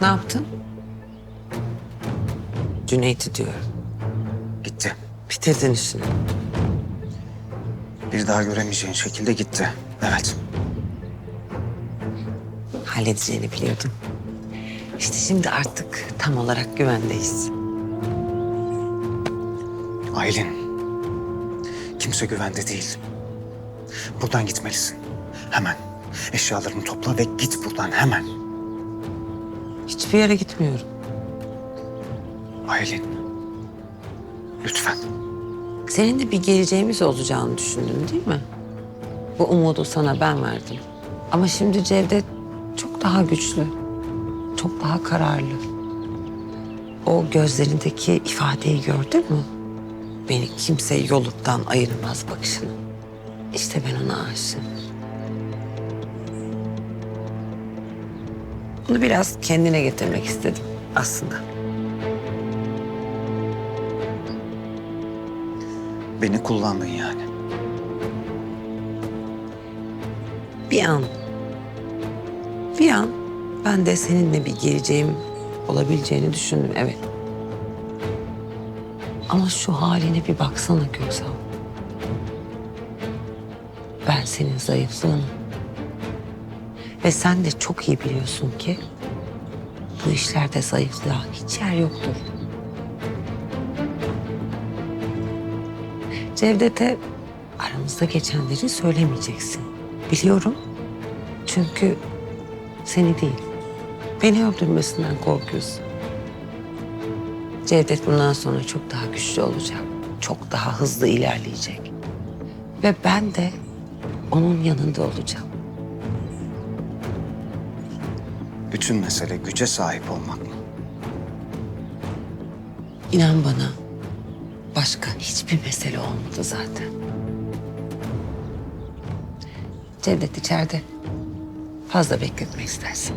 Ne yaptın? Cüneyt'i diyor. Gitti. Bitirdin işini. Bir daha göremeyeceğin şekilde gitti. Evet. Halledeceğini biliyordum. İşte şimdi artık tam olarak güvendeyiz. Aylin. Kimse güvende değil. Buradan gitmelisin. Hemen. Eşyalarını topla ve git buradan hemen. Hiçbir yere gitmiyorum. Aylin. Lütfen. Senin de bir geleceğimiz olacağını düşündün değil mi? Bu umudu sana ben verdim. Ama şimdi Cevdet çok daha güçlü. Çok daha kararlı. O gözlerindeki ifadeyi gördün mü? Beni kimse yolumdan ayırmaz bakışını. İşte ben ona aşığım. Bunu biraz kendine getirmek istedim aslında. Beni kullandın yani. Bir an, bir an ben de seninle bir geleceğim olabileceğini düşündüm, evet. Ama şu haline bir baksana Köksal. Ben senin zayıflığını. Ve sen de çok iyi biliyorsun ki bu işlerde zayıflığa hiç yer yoktur. Cevdet'e aramızda geçenleri söylemeyeceksin. Biliyorum. Çünkü seni değil, beni öldürmesinden korkuyorsun. Cevdet bundan sonra çok daha güçlü olacak. Çok daha hızlı ilerleyecek. Ve ben de onun yanında olacağım. Bütün mesele güce sahip olmak mı? İnan bana başka hiçbir mesele olmadı zaten. Cevdet içeride. Fazla bekletmek istersin.